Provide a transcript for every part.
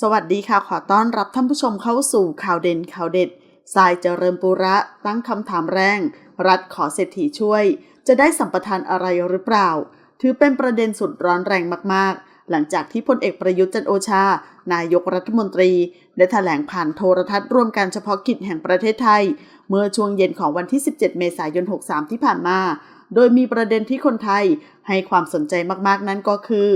สวัสดีค่ะ ขอต้อนรับท่านผู้ชมเข้าสู่ข่าวเด่นข่าวเด็ดสายเจริญปุระตั้งคำถามแรง รัฐขอเศรษฐีช่วย จะได้สัมปทานอะไรหรือเปล่า ถือเป็นประเด็นสุดร้อนแรงมากๆ หลังจากที่พลเอกประยุทธ์จันโอชา นายกรัฐมนตรี ได้แถลงผ่านโทรทัศน์ร่วมการเฉพาะกิจแห่งประเทศไทย เมื่อช่วงเย็นของวันที่ 17 เมษายน 63 ที่ผ่านมา โดยมีประเด็นที่คนไทยให้ความสนใจมากๆนั้นก็คือ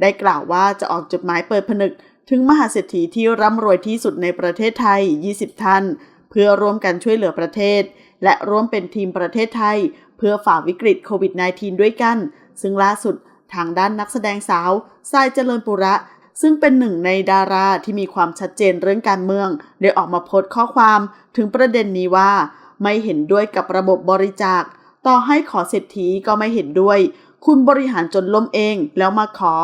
ได้กล่าวว่าจะออกจดหมายเปิดผนึก ถึงมหาเศรษฐีที่ร่ำรวยที่สุดในประเทศไทย 20 ท่าน เพื่อร่วมกันช่วยเหลือประเทศ และร่วมเป็นทีมประเทศไทย เพื่อฝ่าวิกฤตโควิด -19 ด้วยกัน ซึ่งล่าสุดทางด้านนักแสดงสาวทรายเจริญปุระ ซึ่งเป็นหนึ่งในดาราที่มีความชัดเจนเรื่องการเมือง ได้ออกมาโพสต์ข้อความถึงประเด็นนี้ว่า ไม่เห็นด้วยกับระบบบริจาค ต่อให้ขอเศรษฐีก็ไม่เห็นด้วย คุณบริหารจนล้มเองแล้วมาขอ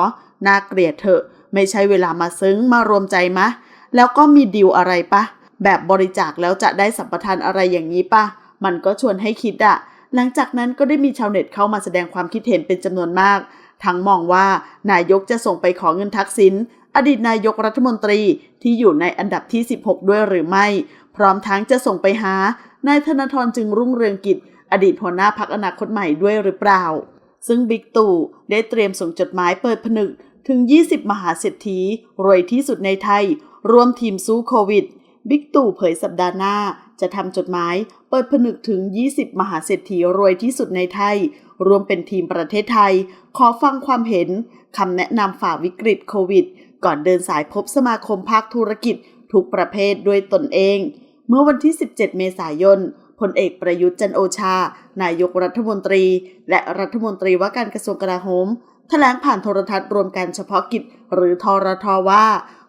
น่าเกลียดเถอะ ไม่ใช่เวลามาซึ้งมารวมใจมะ แล้วก็มีดีลอะไรปะ แบบบริจาคแล้วจะได้สัมปทานอะไรอย่างนี้ปะ มันก็ชวนให้คิดอะหลังจากนั้นก็ได้มีชาวเน็ตเข้ามาแสดงความคิดเห็นเป็นจำนวนมาก ทั้งมองว่านายกจะส่งไปขอเงินทักษิณอดีตนายกรัฐมนตรีที่อยู่ในอันดับที่ 16 ด้วยหรือไม่ พร้อมทั้งจะส่งไปหานายธนาธรจึงรุ่งเรืองกิจ อดีตหัวหน้าพักอนาคตใหม่ด้วยหรือเปล่า ซึ่งบิ๊กตู่ได้เตรียมส่งจดหมายเปิดผนึก ถึง 20 มหาเศรษฐี รวยที่สุดในไทยรวมทีมสู้โควิด บิ๊กตู่เผยสัปดาห์หน้า จะทำจดหมายเปิดผนึกถึง 20 มหาเศรษฐีรวยที่สุดในไทย รวมเป็นทีมประเทศไทย ขอฟังความเห็นคำแนะนำฝ่าวิกฤตโควิด ก่อนเดินสายพบสมาคมภาคธุรกิจ ทุกประเภทด้วยตนเอง เมื่อวันที่ 17 เมษายนพลเอกประยุทธ์จันโอชา นายกรัฐมนตรี และรัฐมนตรีว่าการกระทรวงกลาโหม แถลงผ่านโทรทัศน์รวมการเฉพาะกิจ หรือทรทว่า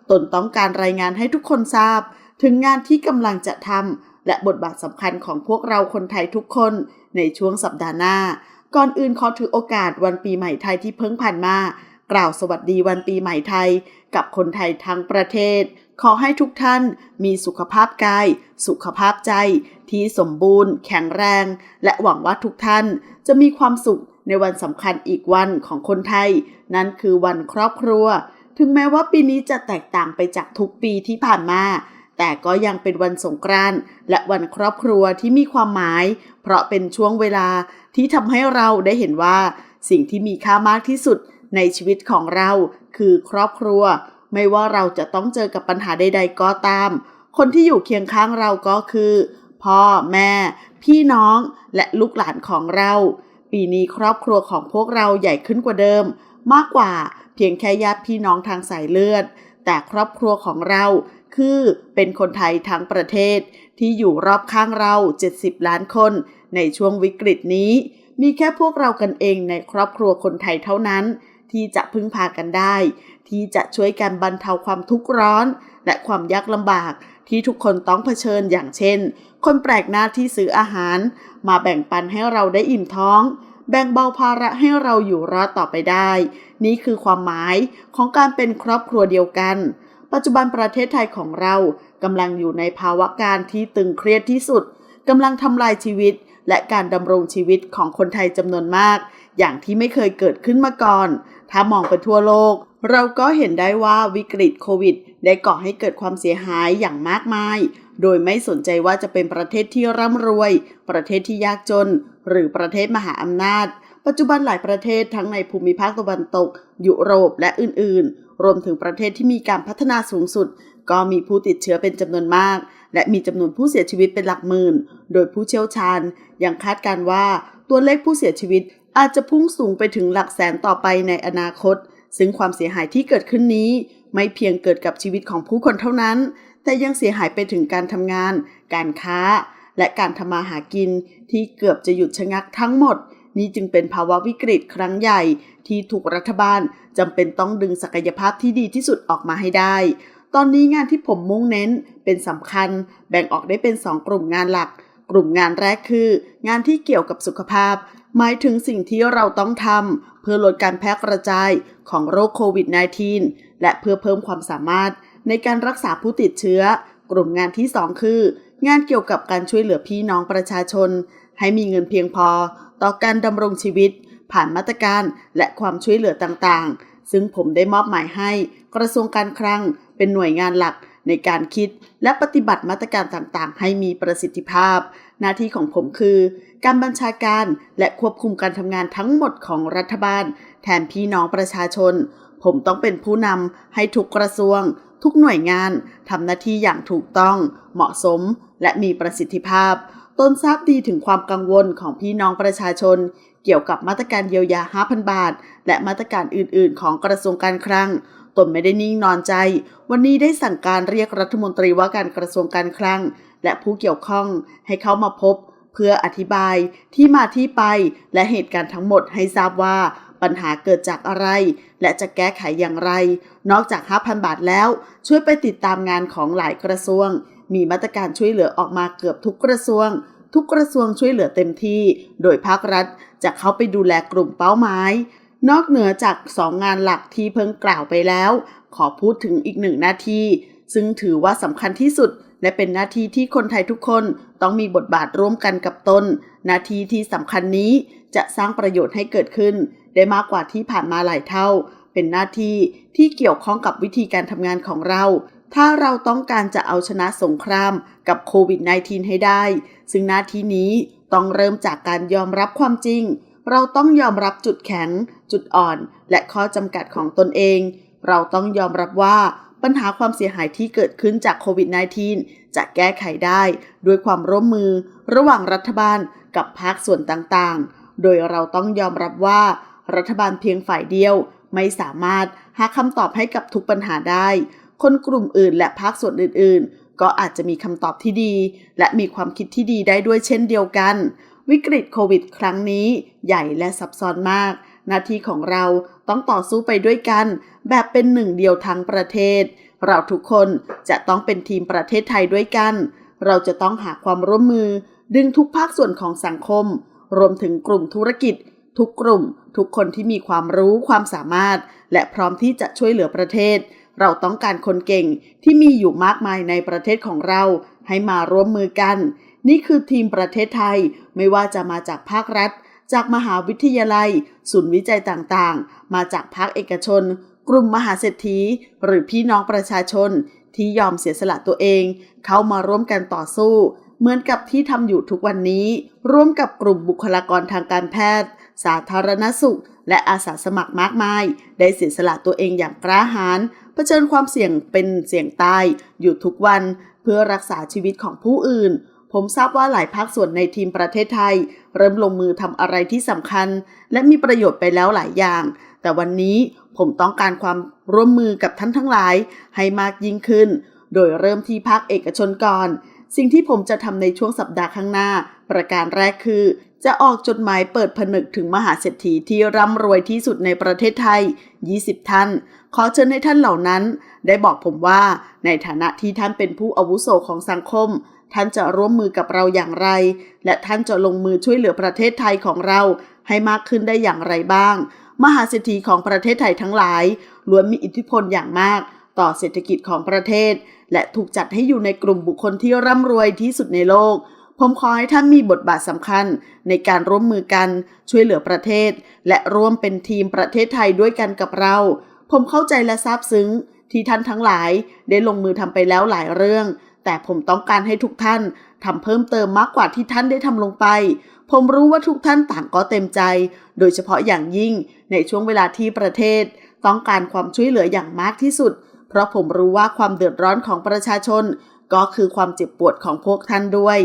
ตนต้องการรายงานให้ทุกคนทราบ ถึงงานที่กำลังจะทำและบทบาทสำคัญของพวกเราคนไทยทุกคนในช่วงสัปดาห์หน้า ก่อนอื่นขอถือโอกาสวันปีใหม่ไทยที่เพิ่งผ่านมา กล่าวสวัสดีวันปีใหม่ไทย กับคนไทยทั้งประเทศ ขอให้ทุกท่านมีสุขภาพกาย สุขภาพใจ ที่สมบูรณ์ แข็งแรง และหวังว่าทุกท่านจะมีความสุข ในวันสำคัญอีกวันของคนไทย นั่นคือวันครอบครัว ถึงแม้ว่าปีนี้จะแตกต่างไปจากทุกปีที่ผ่านมา แต่ก็ยังเป็นวันสงกรานต์และวันครอบครัวที่มีความหมาย เพราะเป็นช่วงเวลาที่ทำให้เราได้เห็นว่า สิ่งที่มีค่ามากที่สุดในชีวิตของเราคือครอบครัว ไม่ว่าเราจะต้องเจอกับปัญหาใด ๆ ก็ตาม คนที่อยู่เคียงข้างเราก็คือ พ่อแม่ พี่น้องและลูกหลานของเรา ปีนี้ครอบครัวของพวกเราใหญ่ขึ้นกว่าเดิม มากกว่าเพียงแค่ญาติพี่น้องทางสายเลือด แต่ครอบครัวของเราคือเป็นคนไทยทั้งประเทศ ที่อยู่รอบข้างเรา 70 ล้านคน ในช่วงวิกฤตนี้ มีแค่พวกเรากันเองในครอบครัวคนไทยเท่านั้น ที่จะพึ่งพากันได้ ที่จะช่วยกันบรรเทาความทุกข์ร้อน และความยากลำบาก ที่ทุกคนต้องเผชิญอย่างเช่น คนแปลกหน้าที่ซื้ออาหาร มาแบ่งปันให้เราได้อิ่มท้อง แบ่งเบาภาระให้เราอยู่รอดต่อไปได้ นี่คือความหมายของการเป็นครอบครัวเดียวกัน ปัจจุบันประเทศไทยของเรากำลังอยู่ในภาวะการที่ตึงเครียดที่สุดกำลังทำลายชีวิตและการดำรงชีวิตของคนไทยจำนวนมาก อย่างที่ไม่เคยเกิดขึ้นมาก่อน ถ้ามองไปทั่วโลก เราก็เห็นได้ว่าวิกฤตโควิด ได้ก่อให้เกิดความเสียหายอย่างมากมาย โดยไม่สนใจว่าจะเป็นประเทศที่ร่ำรวย ประเทศที่ยากจน หรือประเทศมหาอำนาจ ปัจจุบันหลายประเทศทั้งในภูมิภาคตะวันตก ยุโรปและอื่น ๆ รวมถึงประเทศที่มีการพัฒนาสูงสุด ก็มีผู้ติดเชื้อเป็นจำนวนมาก และมีจำนวนผู้เสียชีวิตเป็นหลักหมื่น โดยผู้เชี่ยวชาญยังคาดการว่าตัวเลขผู้เสียชีวิต อาจจะพุ่งสูงไปถึงหลักแสนต่อไปในอนาคต ซึ่งความเสียหายที่เกิดขึ้นนี้ ไม่เพียงเกิดกับชีวิตของผู้คนเท่านั้น แต่ยังเสียหายไปถึงการทำงาน การค้า และการทำมาหากินที่เกือบจะหยุดชะงักทั้งหมด นี่จึงเป็นภาวะวิกฤตครั้งใหญ่ ที่ถูกรัฐบาลจำเป็นต้องดึงศักยภาพที่ดีที่สุดออกมาให้ได้ ตอนนี้งานที่ผมมุ่งเน้นเป็นสำคัญ แบ่งออกได้เป็น 2 กลุ่มงานหลัก กลุ่มงานแรกคือ งานที่เกี่ยวกับสุขภาพ หมายถึงสิ่งที่เราต้องทำเพื่อลดการแพร่กระจายของโรคโควิด -19 และเพื่อเพิ่มความสามารถในการรักษาผู้ติดเชื้อ กลุ่มงานที่ 2 คือ งานเกี่ยวกับการช่วยเหลือพี่น้องประชาชน ให้มีเงินเพียงพอ ต่อการดำรงชีวิต ผ่านมาตรการและความช่วยเหลือต่างๆ ซึ่งผมได้มอบหมายให้กระทรวงการคลังเปเป็นหน่วยงานหลัก ในการคิดและปฏิบัติมาตรการต่างๆ ให้มีประสิทธิภาพ หน้าที่ของผมคือ การบัญชาการและควบคุมการทำงานทั้งหมดของรัฐบาล แทนพี่น้องประชาชน ผมต้องเป็นผู้นำให้ทุกกระทรวง ทุกหน่วยงานทำหน้าที่อย่างถูกต้อง เหมาะสม และมีประสิทธิภาพตนทราบดีถึงความกังวลของพี่น้องประชาชน เกี่ยวกับมาตรการเยียวยา 5,000 บาท และมาตรการอื่น ๆ ของกระทรวงการคลัง ตนไม่ได้นิ่งนอนใจ วันนี้ได้สั่งการเรียกรัฐมนตรีว่าการกระทรวงการคลัง และผู้เกี่ยวข้องให้เข้ามาพบ เพื่ออธิบายที่มาที่ไปและเหตุการณ์ทั้งหมดให้ทราบว่าปัญหาเกิดจากอะไร และจะแก้ไขอย่างไร นอกจาก 5,000 บาทแล้ว ช่วยไปติดตามงานของหลายกระทรวง มีมาตรการช่วยเหลือออกมาเกือบทุกกระทรวง ทุกกระทรวงช่วยเหลือเต็มที่ โดยภาครัฐจะเข้าไปดูแลกลุ่มเป้าหมาย นอกเหนือจากสองงานหลักที่เพิ่งกล่าวไปแล้ว ขอพูดถึงอีกหนึ่งหน้าที่ ซึ่งถือว่าสำคัญที่สุด และเป็นหน้าที่ที่คนไทยทุกคนต้องมีบทบาทร่วมกันกับตนหน้าที่ที่สำคัญนี้จะสร้างประโยชน์ให้เกิดขึ้น ได้มากกว่าที่ผ่านมาหลายเท่า เป็นหน้าที่ที่เกี่ยวข้องกับวิธีการทำงานของเรา ถ้าเราต้องการจะเอาชนะสงครามกับโควิด -19 ให้ได้ ซึ่งหน้าที่นี้ต้องเริ่มจากการยอมรับความจริง เราต้องยอมรับจุดแข็ง จุดอ่อน และข้อจำกัดของตนเอง เราต้องยอมรับว่าปัญหาความเสียหายที่เกิดขึ้นจากโควิด -19 จะแก้ไขได้ด้วยความร่วมมือระหว่างรัฐบาลกับภาคส่วนต่างๆ โดยเราต้องยอมรับว่า รัฐบาลเพียงฝ่ายเดียว ไม่สามารถหาคำตอบให้กับทุกปัญหาได้ คนกลุ่มอื่นและภาคส่วนอื่นๆ ก็อาจจะมีคำตอบที่ดี และมีความคิดที่ดีได้ด้วยเช่นเดียวกัน วิกฤตโควิด ครั้งนี้ใหญ่และซับซ้อนมาก หน้าที่ของเราต้องต่อสู้ไปด้วยกัน แบบเป็นหนึ่งเดียวทั้งประเทศ เราทุกคนจะต้องเป็นทีมประเทศไทยด้วยกัน เราจะต้องหาความร่วมมือ ดึงทุกภาคส่วนของสังคม รวมถึงกลุ่มธุรกิจ ทุกกลุ่ม ทุกคนที่มีความรู้ความสามารถ และพร้อมที่จะช่วยเหลือประเทศ เราต้องการคนเก่งที่มีอยู่มากมายในประเทศของเรา ให้มาร่วมมือกัน นี่คือทีมประเทศไทยไม่ว่าจะมาจากภาครัฐ จากมหาวิทยาลัย ศูนย์วิจัยต่างๆ มาจากภาคเอกชน กลุ่มมหาเศรษฐี หรือพี่น้องประชาชน ที่ยอมเสียสละตัวเอง เข้ามาร่วมกันต่อสู้ เหมือนกับที่ทำอยู่ทุกวันนี้ ร่วมกับกลุ่มบุคลากรทางการแพทย์ สาธารณสุข และอาสาสมัครมากมาย ได้เสียสละตัวเองอย่างกล้าหาญเผชิญความเสี่ยงเป็นเสี่ยงตายอยู่ทุกวันเพื่อรักษาชีวิตของผู้อื่น ผมทราบว่าหลายภาคส่วนในทีมประเทศไทย เริ่มลงมือทำอะไรที่สำคัญ และมีประโยชน์ไปแล้วหลายอย่าง แต่วันนี้ผมต้องการความร่วมมือกับท่านทั้งหลาย ให้มากยิ่งขึ้น โดยเริ่มที่ภาคเอกชนก่อน สิ่งที่ผมจะทำในช่วงสัปดาห์ข้างหน้า ประการแรกคือ จะออกจดหมายเปิดผนึกถึงมหาเศรษฐีที่ร่ำรวยที่สุดในประเทศไทย 20 ท่าน ขอเชิญให้ท่านเหล่านั้น ได้บอกผมว่าในฐานะที่ท่านเป็นผู้อาวุโสของสังคม ท่านจะร่วมมือกับเราอย่างไร และท่านจะลงมือช่วยเหลือประเทศไทยของเราให้มากขึ้นได้อย่างไรบ้าง มหาเศรษฐีของประเทศไทยทั้งหลายล้วนมีอิทธิพลอย่างมาก ต่อเศรษฐกิจของประเทศ และถูกจัดให้อยู่ในกลุ่มบุคคลที่ร่ำรวยที่สุดในโลก ผมขอให้ท่านมีบทบาทสำคัญ ในการร่วมมือกันช่วยเหลือประเทศ และร่วมเป็นทีมประเทศไทยด้วยกันกับเรา ผมเข้าใจและซาบซึ้งที่ท่านทั้งหลายได้ลงมือทำไปแล้วหลายเรื่อง แต่ผมต้องการให้ทุกท่านทำเพิ่มเติมมากกว่าที่ท่านได้ทำลงไป ผมรู้ว่าทุกท่านต่างก็เต็มใจ โดยเฉพาะอย่างยิ่งในช่วงเวลาที่ประเทศ ต้องการความช่วยเหลืออย่างมากที่สุด เพราะผมรู้ว่าความเดือดร้อนของประชาชน ก็คือความเจ็บปวดของพวกท่านด้วย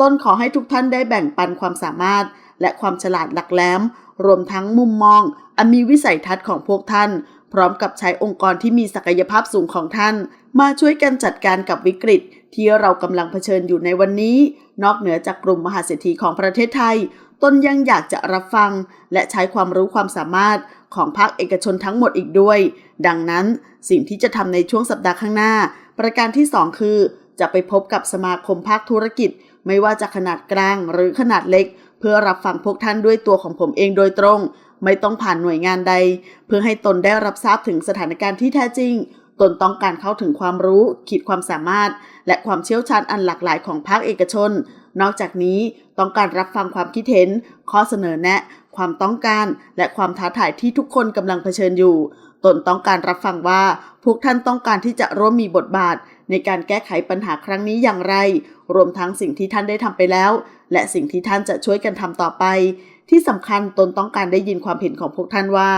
ต้นขอให้ทุกท่านได้แบ่งปันความสามารถ และความฉลาดหลักแหลม รวมทั้งมุมมอง อันมีวิสัยทัศน์ของพวกท่าน พร้อมกับใช้องค์กรที่มีศักยภาพสูงของท่าน มาช่วยกันจัดการกับวิกฤต ที่เรากำลังเผชิญอยู่ในวันนี้ นอกเหนือจากกลุ่มมหาเศรษฐีของประเทศไทย ตนยังอยากจะรับฟัง และใช้ความรู้ความสามารถของภาคเอกชนทั้งหมดอีกด้วย ดังนั้นสิ่งที่จะทำในช่วงสัปดาห์ข้างหน้า ประการที่ 2 คือ จะไปพบกับสมาคมภาคธุรกิจ ไม่ว่าจะขนาดกลางหรือขนาดเล็ก เพื่อรับฟังพวกท่านด้วยตัวของผมเองโดยตรง ไม่ต้องผ่านหน่วยงานใด เพื่อให้ตนได้รับทราบถึงสถานการณ์ที่แท้จริง ตนต้องการเข้าถึงความรู้ ขีดความสามารถ และความเชี่ยวชาญอันหลากหลายของภาคเอกชน นอกจากนี้ต้องการรับฟังความคิดเห็น ข้อเสนอแนะ ความต้องการ และความท้าทายที่ทุกคนกำลังเผชิญอยู่ ตนต้องการรับฟังว่า พวกท่านต้องการที่จะร่วมมีบทบาท ในการแก้ไขปัญหาครั้งนี้อย่างไร รวมทั้งสิ่งที่ท่านได้ทำไปแล้ว และสิ่งที่ท่านจะช่วยกันทำต่อไป ที่สำคัญตนต้องการได้ยินความเห็นของพวกท่านว่า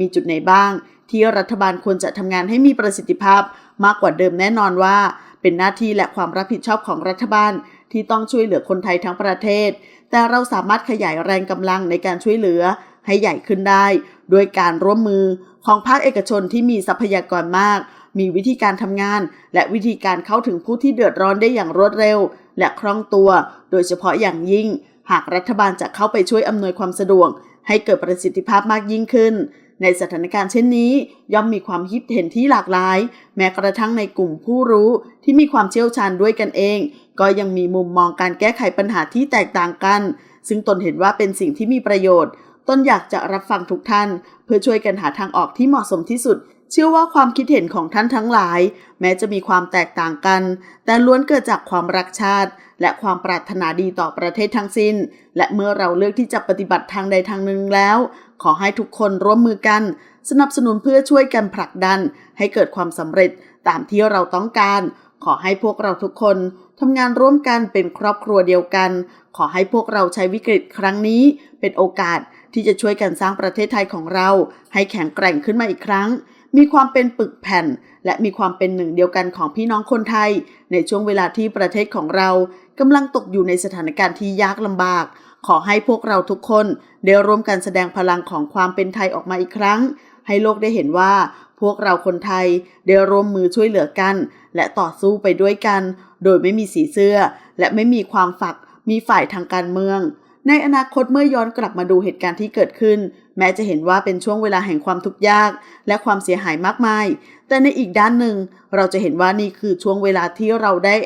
มีจุดไหนบ้าง ที่รัฐบาลควรจะทำงานให้มีประสิทธิภาพ มากกว่าเดิมแน่นอนว่า เป็นหน้าที่และความรับผิดชอบของรัฐบาล ที่ต้องช่วยเหลือคนไทยทั้งประเทศ แต่เราสามารถขยายแรงกำลังในการช่วยเหลือให้ใหญ่ขึ้นได้ ด้วยการร่วมมือของภาคเอกชนที่มีทรัพยากรมาก มีวิธีการทำงาน และวิธีการเข้าถึงผู้ที่เดือดร้อนได้อย่างรวดเร็ว และคล่องตัว โดยเฉพาะอย่างยิ่ง หากรัฐบาลจะเข้าไปช่วยอำนวยความสะดวก ให้เกิดประสิทธิภาพมากยิ่งขึ้น ในสถานการณ์เช่นนี้ ย่อมมีความคิดเห็นที่หลากหลาย แม้กระทั่งในกลุ่มผู้รู้ที่มีความเชี่ยวชาญด้วยกันเอง ก็ยังมีมุมมองการแก้ไขปัญหาที่แตกต่างกัน ซึ่งตนเห็นว่าเป็นสิ่งที่มีประโยชน์ ตนอยากจะรับฟังทุกท่าน เพื่อช่วยกันหาทางออกที่เหมาะสมที่สุด เชื่อว่าความคิดเห็นของท่านทั้งหลาย แม้จะมีความแตกต่างกัน แต่ล้วนเกิดจากความรักชาติ และความปรารถนาดีต่อประเทศทั้งสิ้น และเมื่อเราเลือกที่จะปฏิบัติทางใดทางหนึ่งแล้ว ขอให้ทุกคนร่วมมือกัน สนับสนุนเพื่อช่วยกันผลักดัน ให้เกิดความสำเร็จตามที่เราต้องการ ขอให้พวกเราทุกคนทำงานร่วมกันเป็นครอบครัวเดียวกัน ขอให้พวกเราใช้วิกฤตครั้งนี้เป็นโอกาสที่จะช่วยกันสร้างประเทศไทยของเรา ให้แข็งแกร่งขึ้นมาอีกครั้ง มีความเป็นปึกแผ่น และมีความเป็นหนึ่งเดียวกันของพี่น้องคนไทย ในช่วงเวลาที่ประเทศของเรากำลังตกอยู่ในสถานการณ์ที่ยากลำบาก ขอให้พวกเราทุกคนได้ร่วมกันแสดงพลังของความเป็นไทยออกมาอีกครั้ง ให้โลกได้เห็นว่า พวกเราคนไทยได้ร่วมมือช่วยเหลือกัน และต่อสู้ไปด้วยกัน โดยไม่มีสีเสื้อ และไม่มีความฝักมีฝ่ายทางการเมืองในอนาคตเมื่อย้อนกลับมาดูเหตุการณ์ที่เกิดขึ้น แม้จะเห็นว่าเป็นช่วงเวลาแห่งความทุกข์ยาก และความเสียหายมากมาย แต่ในอีกด้านหนึ่ง เราจะเห็นว่านี่คือช่วงเวลาที่เราได้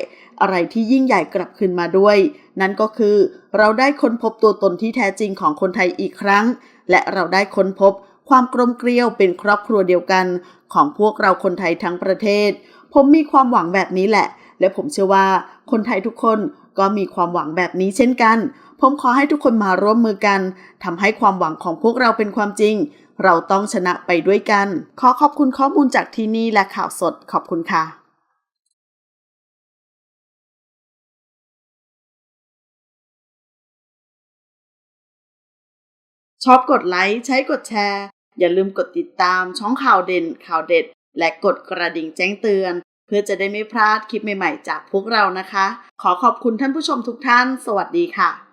อะไรที่ยิ่งใหญ่กลับคืนมาด้วย นั่นก็คือเราได้ค้นพบตัวตนที่แท้จริงของคนไทยอีกครั้ง และเราได้ค้นพบความกลมเกลียวเป็นครอบครัวเดียวกันของพวกเราคนไทยทั้งประเทศ ผมมีความหวังแบบนี้แหละ และผมเชื่อว่าคนไทยทุกคนก็มีความหวังแบบนี้เช่นกัน ผมขอให้ทุกคนมาร่วมมือกันทำให้ความหวังของพวกเราเป็นความจริง เราต้องชนะไปด้วยกัน ขอขอบคุณข้อมูลจากที่นี่และข่าวสดขอบคุณค่ะชอบกดไลค์ใช้กดแชร์ อย่าลืมกดติดตามช่องข่าวเด่นข่าวเด็ด และกดกระดิ่งแจ้งเตือน เพื่อจะได้ไม่พลาดคลิปใหม่ๆ จากพวกเรานะคะ ขอขอบคุณท่านผู้ชมทุกท่าน สวัสดีค่ะ